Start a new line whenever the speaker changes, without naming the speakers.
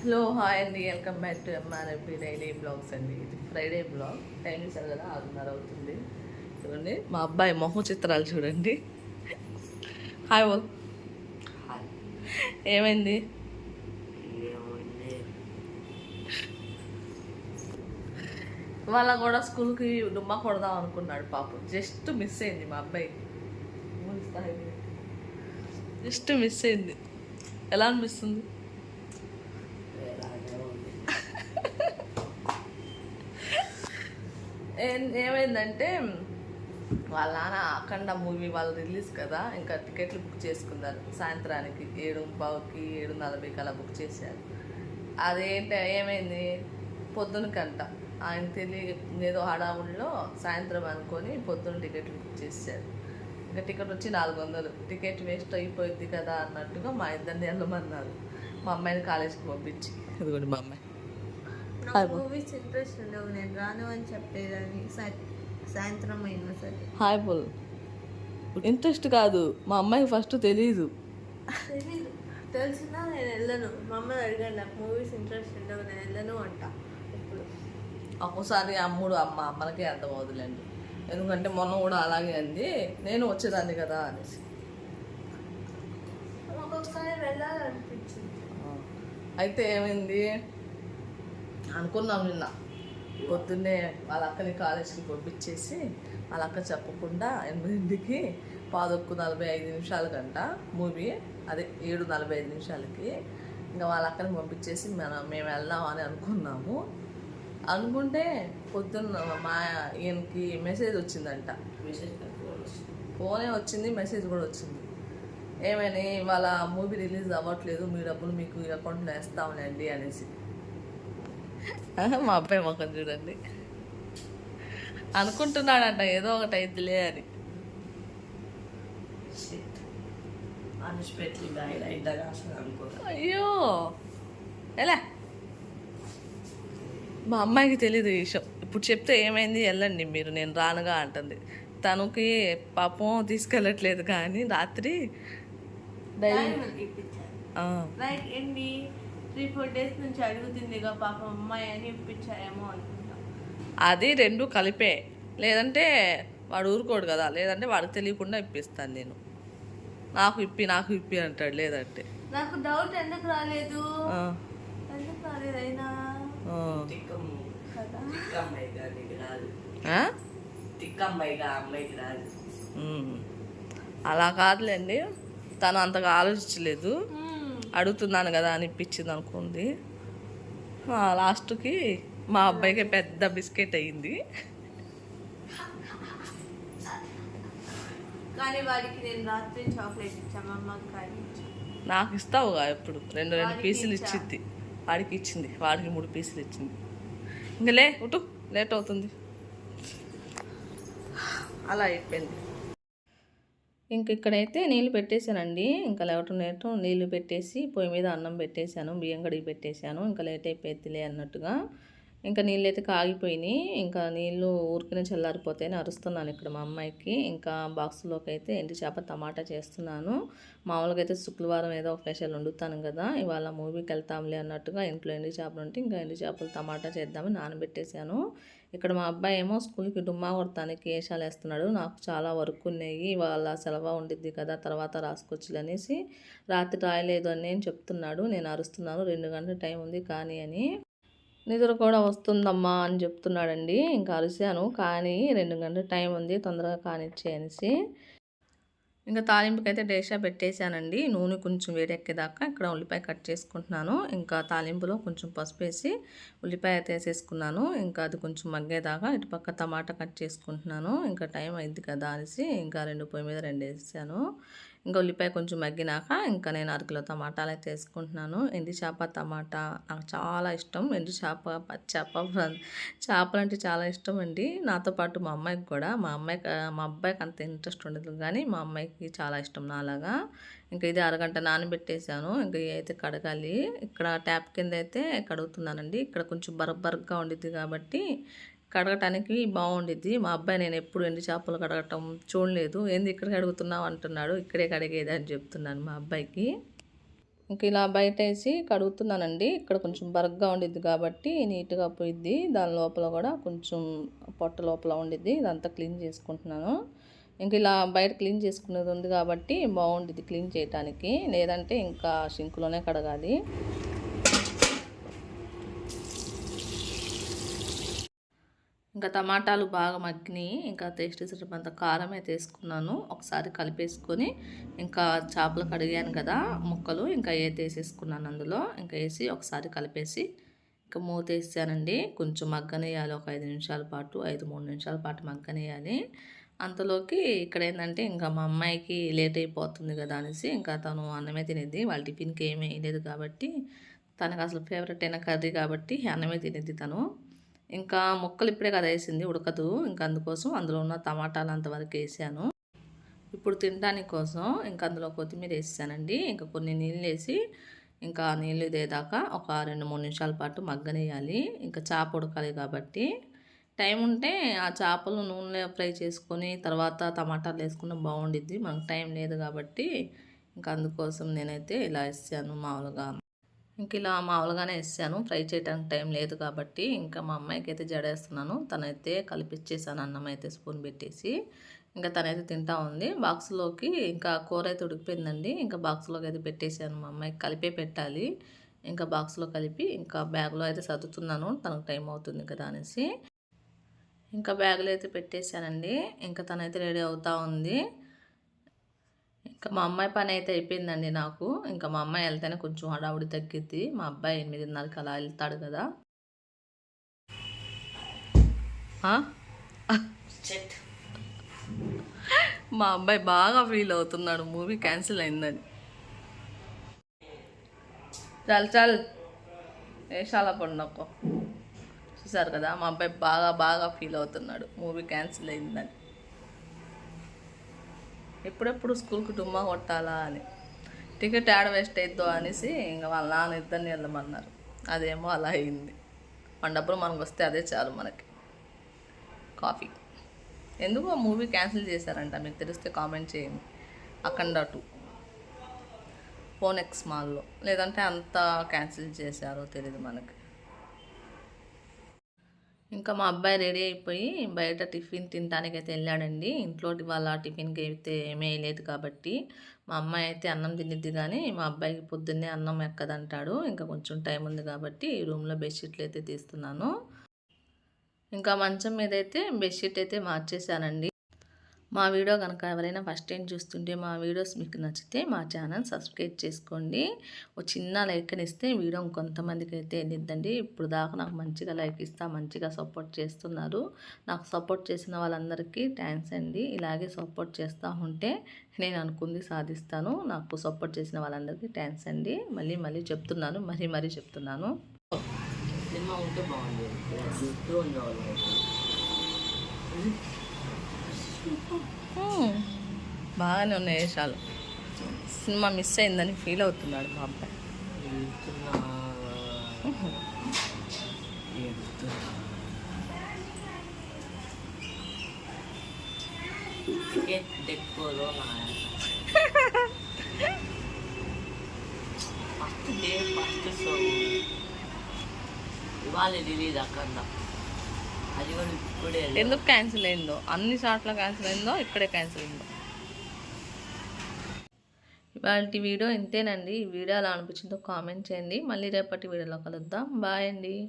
Hello hi అండి. Welcome back to MRFB daily blogs అండి. ఇది ఫ్రైడే బ్లాగ్. టైం ఇస్తారు కదా ఆరున్నర అవుతుంది. చూడండి మా అబ్బాయి మొహం చిత్రాలు చూడండి. హాయ్ ఓల్ ఏమైంది? వాళ్ళ కూడా స్కూల్కి డుమ్మా కొడదాం అనుకున్నాడు పాపం. జస్ట్ మిస్ అయింది మా అబ్బాయి. జస్ట్ మిస్ అయింది. ఎలా అనిపిస్తుంది? ఏమైందంటే వాళ్ళ నాన్న అఖండ మూవీ వాళ్ళు రిలీజ్ కదా ఇంకా టికెట్లు బుక్ చేసుకున్నారు. సాయంత్రానికి ఏడు పావుకి ఏడు నలభైకి అలా బుక్ చేశారు. అదేంటి ఏమైంది? పొద్దునకంట. ఆయన తెలియ ఏదో హడావుల్లో సాయంత్రం అనుకొని పొద్దున టికెట్లు బుక్ చేశారు. ఇంకా టికెట్ వచ్చి నాలుగు వందలు. టికెట్ వేస్ట్ అయిపోయింది కదా అన్నట్టుగా మా ఇద్దరిని వెళ్ళమన్నారు. మా అమ్మాయిని కాలేజీకి పంపించి. ఇదిగోండి మా అమ్మాయి. హాయ్
మూవీస్ ఇంట్రెస్ట్ ఉండవు నేను రాను అని చెప్పేదాన్ని. సాయంత్రం అయినా సరే.
హాయ్ బోల్ ఇంట్రెస్ట్ కాదు. మా అమ్మాయికి ఫస్ట్ తెలియదు
తెలీదు. తెలిసినా నేను వెళ్ళను. మా అమ్మని అడిగాను నాకు మూవీస్ ఇంట్రెస్ట్ ఉండవు నేను వెళ్ళను అంట. ఇప్పుడు
ఒక్కోసారి అమ్ముడు అమ్మ అమ్మలకే అర్థం అవుతులేండి ఎందుకంటే మొన్న కూడా అలాగే అంది. నేను వచ్చేదాన్ని కదా అనేసి.
ఒక్కొక్కసారి వెళ్ళాలనిపించింది.
అయితే ఏమైంది? అనుకున్నాం నిన్న. పొద్దున్నే వాళ్ళ అక్కని కాలేజీకి పంపించేసి వాళ్ళ అక్క చెప్పకుండా ఎనిమిదింటికి పాదొక్కు నలభై ఐదు నిమిషాలకంట మూవీ. అదే ఏడు నలభై ఐదు నిమిషాలకి. ఇంకా వాళ్ళ అక్కని పంపించేసి మనం మేము వెళ్దాం అని అనుకున్నాము. అనుకుంటే పొద్దున్న మా ఈయనకి మెసేజ్ వచ్చిందంట. ఫోనే వచ్చింది. మెసేజ్ కూడా వచ్చింది. ఏమని వాళ్ళ మూవీ రిలీజ్ అవ్వట్లేదు మీ డబ్బులు మీకు అకౌంట్లో వేస్తాంలేండి అనేసి. మా అబ్బాయి మొక్కను చూడండి. అనుకుంటున్నాడంట ఏదో ఒకటి అయిద్దిలే అని. అయ్యో! ఎలా? మా అమ్మాయికి తెలియదు ఈ విషయం. ఇప్పుడు చెప్తే ఏమైంది వెళ్ళండి మీరు నేను రానుగా అంటుంది. తనకి పాపం తీసుకెళ్ళట్లేదు కానీ రాత్రి
త్రీ ఫోర్ డేస్ నుంచి అడుగుతుందిగా పాప అమ్మాయి అని ఇప్పించాయేమో అనుకుంటా.
అది రెండు కలిపే. లేదంటే వాడు ఊరుకోడు కదా. లేదంటే వాడికి తెలియకుండా ఇప్పిస్తాను నేను. నాకు ఇప్పి నాకు ఇప్పి అంటాడు. లేదంటే.
నాకు డౌట్ ఎందుకు రాలేదు? ఎందుకు అయినా.
అలా కాదులేండి. తను అంతగా ఆలోచించలేదు. అడుగుతున్నాను కదా అని ఇప్పించింది అనుకుంది. లాస్ట్కి మా అబ్బాయికి పెద్ద బిస్కెట్ అయ్యింది
కానీ వాడికి నేను రాత్రి చాక్లెట్ అమ్మకి కానీ.
నాకు ఇస్తావుగా ఎప్పుడు? రెండు రెండు పీసులు
ఇచ్చా.
ఇచ్చింది వాడికి ఇచ్చింది. వాడికి మూడు పీసులు ఇచ్చింది. ఇంక లే ఉటు లేట్ అవుతుంది. అలా అయిపోయింది. ఇంక ఇక్కడైతే నీళ్ళు పెట్టేశానండి. ఇంకా లేవటం లేటం నీళ్ళు పెట్టేసి పొయ్యి మీద అన్నం పెట్టేశాను బియ్యం కడిగి పెట్టేశాను. ఇంకా లేట్ అయిపోద్దిలే అన్నట్టుగా. ఇంకా నీళ్ళు అయితే కాగిపోయినాయి. ఇంకా నీళ్ళు ఊరికనే చల్లారిపోతాయని అరుస్తున్నాను ఇక్కడ మా అమ్మాయికి. ఇంకా బాక్స్లోకి అయితే ఎండి చేప టమాటా చేస్తున్నాను. మామూలుగా అయితే శుక్రవారం ఏదో ఒక స్పెషల్ వండుతాను కదా ఇవాళ మూవీకి వెళ్తాంలే అన్నట్టుగా ఇంట్లో ఎండి చేపలు ఉంటే ఇంకా ఎండి చేపలు టమాటా చేద్దామని నానబెట్టేశాను. ఇక్కడ మా అబ్బాయి ఏమో స్కూల్కి డుమ్మా కొడతానికి కేశాలు వేస్తున్నాడు. నాకు చాలా వర్క్ ఉన్నాయి. ఇవాళ సెలవు ఉండిద్ది కదా తర్వాత రాసుకోవచ్చు అనేసి రాత్రి రాయలేదు అని నేను చెప్తున్నాడు. నేను అరుస్తున్నాను. రెండు గంటల టైం ఉంది కానీ అని. నిద్ర కూడా వస్తుందమ్మా అని చెప్తున్నాడండి. ఇంకా అరిశాను. కానీ రెండు గంటల టైం ఉంది. తొందరగా కానిచ్చే అనేసి ఇంకా తాలింపుకి అయితే డేషా పెట్టేశానండి. నూనె కొంచెం వేడెక్కేదాకా ఇక్కడ ఉల్లిపాయ కట్ చేసుకుంటున్నాను. ఇంకా తాలింపులో కొంచెం పసుపు వేసి ఉల్లిపాయ అయితే వేసేసుకున్నాను. ఇంకా అది కొంచెం మగ్గేదాకా ఇటు పక్క టమాటా కట్ చేసుకుంటున్నాను. ఇంకా టైం అయింది కదా అనేసి ఇంకా రెండు పొయ్యి మీద రెండు వేసాను ఇంకా ఉల్లిపాయ కొంచెం మగ్గినాక ఇంకా నేను అరకిలో టమాటాలు అయితే వేసుకుంటున్నాను. ఎండి చేప టమాటా నాకు చాలా ఇష్టం. ఎండి చేప చేప చేపలు అంటే చాలా ఇష్టం అండి. నాతో పాటు మా అమ్మాయికి కూడా. మా అమ్మాయికి మా అబ్బాయికి అంత ఇంట్రెస్ట్ ఉండదు కానీ మా అమ్మాయికి చాలా ఇష్టం నాలాగా. ఇంకా ఇది అరగంట నానబెట్టేశాను. ఇంకా ఇవి అయితే కడగాలి. ఇక్కడ ట్యాప్ కింద అయితే కడుగుతున్నానండి. ఇక్కడ కొంచెం బరబరగ్గా ఉండిద్ది కాబట్టి కడగటానికి బాగుండిద్ది. మా అబ్బాయి నేను ఎప్పుడు ఎండి చేపలు కడగటం చూడలేదు. ఏంది ఇక్కడికి అడుగుతున్నావు అంటున్నాడు. ఇక్కడే కడిగేది అని చెప్తున్నాను మా అబ్బాయికి. ఇంక ఇలా బయట వేసి కడుగుతున్నానండి. ఇక్కడ కొంచెం బరగ్గా ఉండిద్ది కాబట్టి నీట్గా పోయిద్ది. దాని లోపల కూడా కొంచెం పొట్ట లోపల ఉండిద్ది. ఇదంతా క్లీన్ చేసుకుంటున్నాను. ఇంక ఇలా బయట క్లీన్ చేసుకునేది ఉంది కాబట్టి బాగుండిద్ది క్లీన్ చేయడానికి లేదంటే ఇంకా షింకులోనే కడగాలి. ఇంకా టమాటాలు బాగా మగ్గినాయి ఇంకా టేస్ట్ సరిపడంత కారం అయితే వేసుకున్నాను ఒకసారి కలిపేసుకొని ఇంకా చేపలు కడిగాను కదా ముక్కలు ఇంకా ఏది వేసేసుకున్నాను అందులో. ఇంకా వేసి ఒకసారి కలిపేసి ఇంకా మూత వేసానండి. కొంచెం మగ్గనేయాలి ఒక ఐదు నిమిషాల పాటు ఐదు మూడు నిమిషాల పాటు మగ్గనేయాలి అంతలోకి ఇక్కడ ఏంటంటే ఇంకా మా అమ్మాయికి లేట్ అయిపోతుంది కదా అనేసి ఇంకా తను అన్నమే తినేది. వాళ్ళ టిఫిన్కి ఏమీ లేదు కాబట్టి తనకు అసలు ఫేవరెట్ అయిన కర్రీ కాబట్టి అన్నమే తినేది తను. ఇంకా ముక్కలు ఇప్పుడే కదా వేసింది ఉడకదు. ఇంకా అందుకోసం అందులో ఉన్న టమాటాలు అంతవరకు వేసాను. ఇప్పుడు తినడానికి కోసం ఇంకా అందులో కొత్తిమీర వేసానండి. ఇంకా కొన్ని నీళ్ళు వేసి ఇంకా నీళ్ళు ఇదేదాకా ఒక రెండు మూడు నిమిషాల పాటు మగ్గనేయాలి ఇంకా చేప ఉడకాలి కాబట్టి. టైం ఉంటే ఆ చేపలు నూనెలో ఫ్రై చేసుకొని తర్వాత టమాటాలు వేసుకున్న బాగుండిద్ది. మనకు టైం లేదు కాబట్టి. ఇంకా అందుకోసం నేనైతే ఇలా వేసాను మామూలుగా. ఇంక ఇలా మామూలుగానే వేసాను. ఫ్రై చేయడానికి టైం లేదు కాబట్టి ఇంకా మా అమ్మాయికి అయితే జడేస్తున్నాను. తనైతే కలిపిచ్చేసాను అన్నం అయితే స్పూన్ పెట్టేసి. ఇంకా తనైతే తింటా ఉంది. బాక్స్లోకి ఇంకా కూర అయితే ఉడికిపోయిందండి. ఇంకా బాక్స్లోకి అయితే పెట్టేసాను. మా అమ్మాయికి కలిపే పెట్టాలి. ఇంకా బాక్స్లో కలిపి ఇంకా బ్యాగ్లో అయితే సర్దుతున్నాను. తనకు టైం అవుతుంది కదా అనేసి. ఇంకా బ్యాగ్లో అయితే పెట్టేశానండి. ఇంకా తనైతే రెడీ అవుతూ ఉంది. ఇంకా మా అమ్మాయి పని అయితే అయిపోయిందండి నాకు. ఇంకా మా అమ్మాయి వెళ్తేనే కొంచెం హడావుడి తగ్గిద్ది. మా అబ్బాయి ఎనిమిదిన్నరకి అలా వెళ్తాడు కదా? మా అబ్బాయి బాగా ఫీల్ అవుతున్నాడు. మూవీ క్యాన్సిల్ అయిందని. చల్ చల్. వేషాల పండుగ. చూసారు కదా మా అబ్బాయి బాగా బాగా ఫీల్ అవుతున్నాడు. మూవీ క్యాన్సిల్ అయిందని. ఎప్పుడెప్పుడు స్కూల్కి డుమ్మా కొట్టాలా అని. టికెట్ యాడ్ వేస్ట్ అయిద్దో అనేసి ఇంకా వాళ్ళ నాన్న ఇద్దరిని వెళ్ళమన్నారు. అదేమో అలా అయింది. మన డబ్బులు మనకు వస్తే అదే చాలు మనకి. కాఫీ. ఎందుకు ఆ మూవీ క్యాన్సిల్ చేశారంట. మీకు తెలిస్తే కామెంట్ చేయండి. అఖండ టూ. ఫోన్ ఎక్స్ మాల్లో. లేదంటే అంతా క్యాన్సిల్ చేశారో తెలియదు మనకి. ఇంకా మా అబ్బాయి రెడీ అయిపోయి బయట టిఫిన్ తినడానికి అయితే వెళ్ళాడండి. ఇంట్లో వాళ్ళ టిఫిన్కి అయితే ఏమీ లేదు కాబట్టి మా అమ్మాయి అయితే అన్నం తినిద్ది కానీ మా అబ్బాయికి పొద్దున్నే అన్నం ఎక్కదంటాడు. ఇంకా కొంచెం టైం ఉంది కాబట్టి ఈ రూమ్లో బెడ్షీట్లు అయితే తీస్తున్నాను. ఇంకా మంచం మీద అయితే బెడ్షీట్ అయితే మార్చేశానండి. మా వీడియో కనుక ఎవరైనా ఫస్ట్ టైం చూస్తుంటే మా వీడియోస్ మీకు నచ్చితే మా ఛానల్ సబ్స్క్రైబ్ చేసుకోండి. ఒక చిన్న లైక్ అని ఇస్తే వీడియో ఇంకొంతమందికి అయితే వెళ్ళిద్దండి ఇప్పుడు దాకా నాకు మంచిగా లైక్ ఇస్తా మంచిగా సపోర్ట్ చేస్తున్నారు. నాకు సపోర్ట్ చేసిన వాళ్ళందరికీ థ్యాంక్స్ అండి. ఇలాగే సపోర్ట్ చేస్తూ ఉంటే నేను అనుకుంది సాధిస్తాను. నాకు సపోర్ట్ చేసిన వాళ్ళందరికీ థ్యాంక్స్ అండి. మళ్ళీ మళ్ళీ చెప్తున్నాను మరీ మరీ చెప్తున్నాను.
సినిమా ఉంటే బాగుంది.
Hmm. బాగానే ఉన్నాయి వేషాలు. సినిమా మిస్ అయిందని ఫీల్ అవుతున్నాడు మా అబ్బాయి
వెళ్తున్నా. ఫస్ట్ డే ఫస్ట్ షో ఇవాళ రిలీజ్ అక్కడ
ఎందుకు క్యాన్సిల్ అయిందో? అన్ని సార్లు క్యాన్సిల్ అయిందో ఇక్కడే క్యాన్సిల్ అయిందో? ఇవాళ వీడియో ఇంతేనండి. ఈ వీడియో ఎలా అనిపించిందో కామెంట్ చేయండి. మళ్ళీ రేపటి వీడియోలో కలుద్దాం. బాయ్ అండి.